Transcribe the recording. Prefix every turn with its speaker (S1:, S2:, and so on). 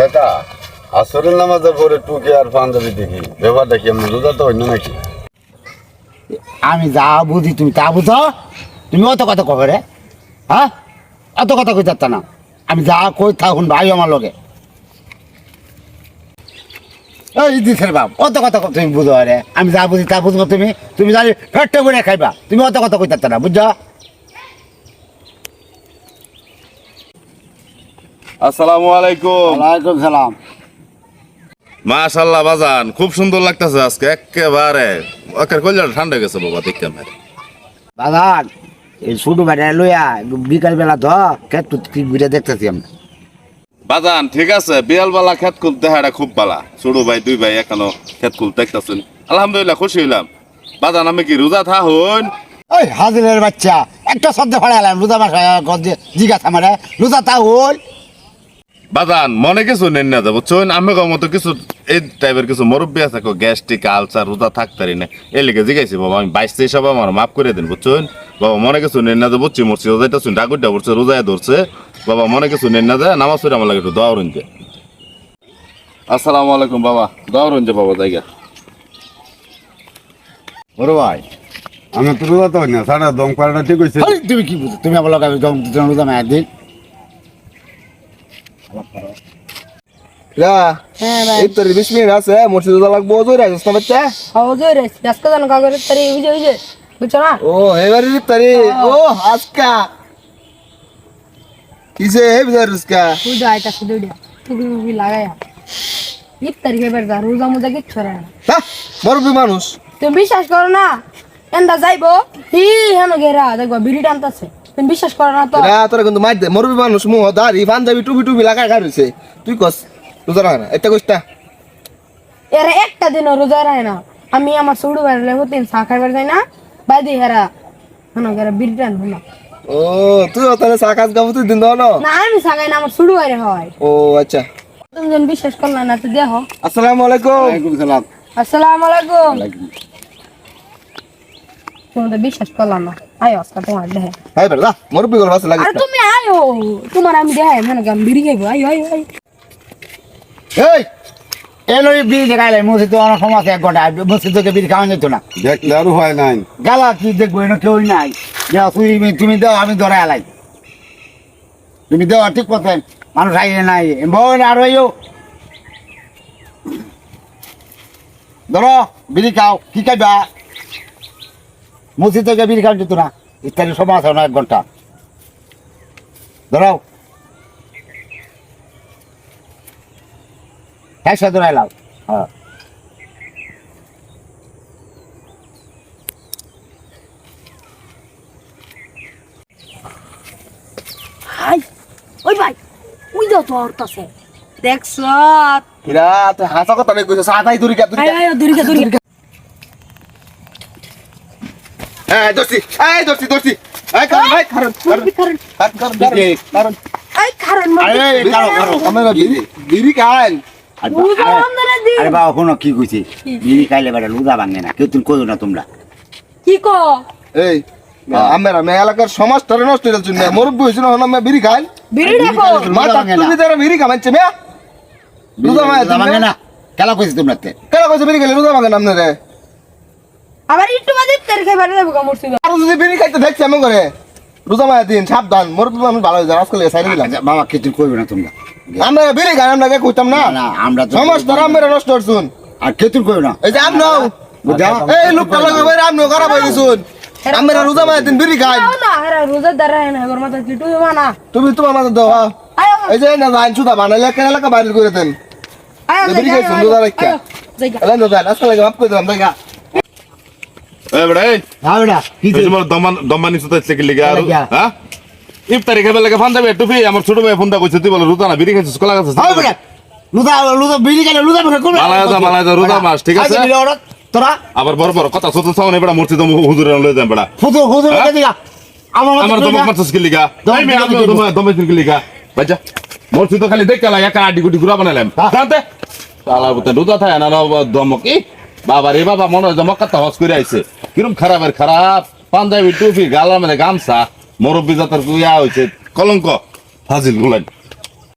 S1: কাকা আসরের নামাজের পরে টুকে আর পাঞ্জাবি দেখি। ব্যাপারটা কি এমনি রোজা তো অন্য নাকি?
S2: আমি যা বুঝি তুমি তা বুঝো। তুমি অত কথা কবে রে? হ্যাঁ? অত কথা কই যাচ্ছ না। আমি যা কই থাকুন ভাই আমার লগে। এই দিশের বাপ, অত কথা তুমি বুঝো রে। আমি যা বুঝি তা বুঝব তুমি। তুমি জানি ফেটে বলে খাইবা। তুমি অত কথা কই যাচ্ছ না, বুঝছ?
S3: আসসালামু আলাইকুম।
S2: ওয়ালাইকুম সালাম।
S3: মাশাল্লাহ বাজান খুব সুন্দর লাগতেছে আজকে একেবারে। ঠান্ডা গেছে বাবা দেখতে মেরে
S2: দাদা এই শুধু লইয়া বিকাল বেলা ধ খেত কি ঘুরে দেখতেছি আমি
S3: বাজান ঠিক আছে বিয়ালবালা খেত খুব দেখাটা খুব বালা। ছোড়ো ভাই দুই ভাই এখনও খেত খুব দেখতেছেন। আলহামদুলিল্লাহ খুশি হইলাম। বাজান আমি কি রোজা থা হইন
S2: ওই হাজিরের বাচ্চা একটা শব্দ ফাড়াইলাম রোজা মাস জিজ্ঞাসা আমারে রোজা তা হল
S3: বাজান মনে কিছু নেন না যাব চৈন আমি মতো কিছু এই টাইপের কিছু মুরব্বী আছে গ্যাস্ট্রিক আলসার রোজা থাকতারি না। এই লিখে জিগাইছি বাবা আমি বাইশ তেইশ সব আমার মাফ করে দিন বুঝছেন বাবা মনে কিছু নেন না যাব বুঝছি মরছি রোজাইটা শুন ডাকুরটা পড়ছে রোজায় ধরছে। বাবা মনে কিছু নেন না যায় নামাজ পড়ে আমার লাগে একটু দোয়া রঞ্জে আসসালামু আলাইকুম বাবা দোয়া রঞ্জে বাবা জায়গা।
S1: ওরে ভাই আমি তো রোজা তো না সারা দম পাড়াটা ঠিক হয়েছে
S2: তুমি কি বুঝো? তুমি আমার লগে জম জম রোজা মায়ের দিন
S4: হ্যাঁ
S5: বিশ মিনিট আছে মসজিদ লাগবো জোরে আসিস না বাচ্চা?
S4: হজুর আজকে জানো কাগজ তারি বুঝে বুঝে বুঝছ না?
S5: ও এবারে ও। আজকা। কিসে হে বিদার
S4: আইতা ইফতারি খেবার যা রোজা মোজা কিচ্ছু রে না।
S5: মরবি মানুষ।
S4: তুমি বিশ্বাস করো না? এন্দা যাইবো হি হেন গেরা দেখবা বিড়ি টানতাছে। তুমি বিশ্বাস করো না তো?
S5: রা তোরা কিন্তু মার দে মরবি মানুষ মুহ দাড়ি পাঞ্জাবি টুপি টুপি লাগাই খাইছে তুই কস জানা না? এটা
S4: এরা একটা দিনও রোজা রায় না। আমি আমার ছোট বেড়ালে হতেন চা খাইবার যাই না বাইদি হেরা হেন গেরা
S5: ও তুই তাহলে সাকাজ গাবো তুই দিন দাও না?
S4: আমি সাগাই না আমার ছোট বাইরে হয়।
S5: ও আচ্ছা।
S4: তুমি বিশ্বাস করলা না তো দেখো।
S5: আসসালামু আলাইকুম।
S1: ওয়ালাইকুম সালাম।
S4: আসসালামু আলাইকুম। তুমি তো বিশ্বাস করলাম না। আয় আজকে তোমার দেহে।
S5: হাই বেড়া মরবি গল বাস লাগে
S4: আর তুমি আয়ো তোমার আমি দেহে মানে আমি বিড়ি খাইবো আয় আয় আয়।
S2: এই এলো বিড়ি দেখাইলে মসজিদ অনেক সময় এক ঘণ্টা মসজিদ থেকে বিড়ি খাওয়া যেত না।
S1: দেখলে আরও হয় নাই।
S2: গালা কি দেখব এনে কেউই নাই। যা তুমি তুমি দাও আমি ধরে আলাই। তুমি দাও ঠিক করতেন মানুষ আইয়ে নাই। বোন আর ওইও ধরো বিড়ি খাও কি খাইবা? মসজিদ থেকে বিড়ি খাওয়া যেত না। ইত্যাদি সময় আছে না এক ঘণ্টা। ধরো। হ্যাঁ সে ধরে এলাম হ্যাঁ।
S4: হাই ওই ভাই ওই দাও তো অর্থাছে দেখছ?
S5: কিরা তুই হাসা কথা নেই কইছ সাতাই দূরি কা দূরি
S4: আয় আয় দূরিকা দূরিকা
S5: এই দর্শি এই দর্শি দর্শি এই কারণ এই কারণ কারণ
S4: কারণ
S5: কারণ কারণ
S4: এই কারণ।
S2: আরে কারও কারও
S5: আমরা বিড়ি বিড়ি খাই
S2: আরে
S4: রোজা
S2: আরে-
S4: রমজানের দিন।
S2: আরে বাবা কোনো কি কইছি? বিড়ি খাইলে বেটা লুদা ভাঙে না। কেউ তুমি কইও না তোমরা।
S4: কি কো?
S5: এই আমরা আমি এলাকার সমাজটারে নষ্ট হয়ে যাচ্ছে মুরব্বী হয়েছিল না আমি বিড়ি খাই
S4: বিড়ি দেখো।
S5: মাথা
S2: না।
S5: তুমি তারা বিড়ি খামাচ্ছে মেয়া
S2: লুদা ভাঙে না। কেলা কইছি তোমরা তে
S5: কেন কইছে বিড়ি খেলে রোজা ভাঙে নামনে রে?
S4: আবার একটু বাদে ইফতারি খাইবার যাব কা মুর্শিদা
S5: আর যদি বিড়ি খাইতে দেখছি এমন করে রোজা মায়া দিন সাবধান। মুরব্বী মানুষ ভালো হয়ে আজকাল সাইড দিলাম।
S2: আচ্ছা, বাবা কি তুমি কইবে না তোমরা।
S5: আমরা বিড়ি খাই আমরা কইতাম না।
S2: আমরা তো-
S5: সমাজটারে আমরা নষ্ট করছুন
S2: আর কে তুমি কইবে না।
S5: এই যে আমরাও
S2: বুঝা?
S5: এই লোকটা লাগে ভাই আমরাও খারাপ হয়ে গেছুন আমরা রোজা মায়া দিন বিড়ি খাই।
S4: না হেরা রোজা দাঁড়ায় না মাথা কি তুই মানা।
S5: তুমি তোমার মাঝে দাও হ্যাঁ। এই যে না জান সুদা বানাইলে কেন এলাকা বাইরে করে দেন।
S4: আয়
S5: বিড়ি খাইছো, রোজা রাখিয়া।
S4: জায়গা
S5: আসলে মাফ করে দিলাম
S3: ইফতারি খাবে লাগে ফান যাবে টুপি আমার ছোট ভাই ফোন দা কইছে তুই বলে রুতা না বিড়ি খাইছিস কলা খাইছিস
S2: হ্যাঁ বেটা লুদা লুদা বিড়ি খাইলে লুদা ভাঙে কোন
S3: মালায়া যা, রোজা মাস, ঠিক আছে?
S2: তোরা?
S3: আবার বড় বড় কথা সত সামনে বেড়া মূর্তি তো হুজুরে লয়ে যান বেড়া।
S2: ফুতুর ফুতুর
S3: হ্যাঁ?
S2: দিগা। আমার
S3: আমার দমক মারছিস কি লিগা? আমি আমি দমক দমক কি লিগা? বাচ্চা মূর্তি তো খালি লাগে একা আডি গুটি ঘুরা বানালাম
S2: হ্যাঁ।
S3: জানতে? বুতে থাকে না না দমক ই। বাবা রে বাবা, মনে হয় দমক কথা হস করে আইছে। কিরম খারাপের খারাপ। পাঞ্জাবি টুপি গালার মানে গামছা। মুরব্বী জাতের কুইয়া হইছে, কলঙ্ক। ফাজিল গুলাই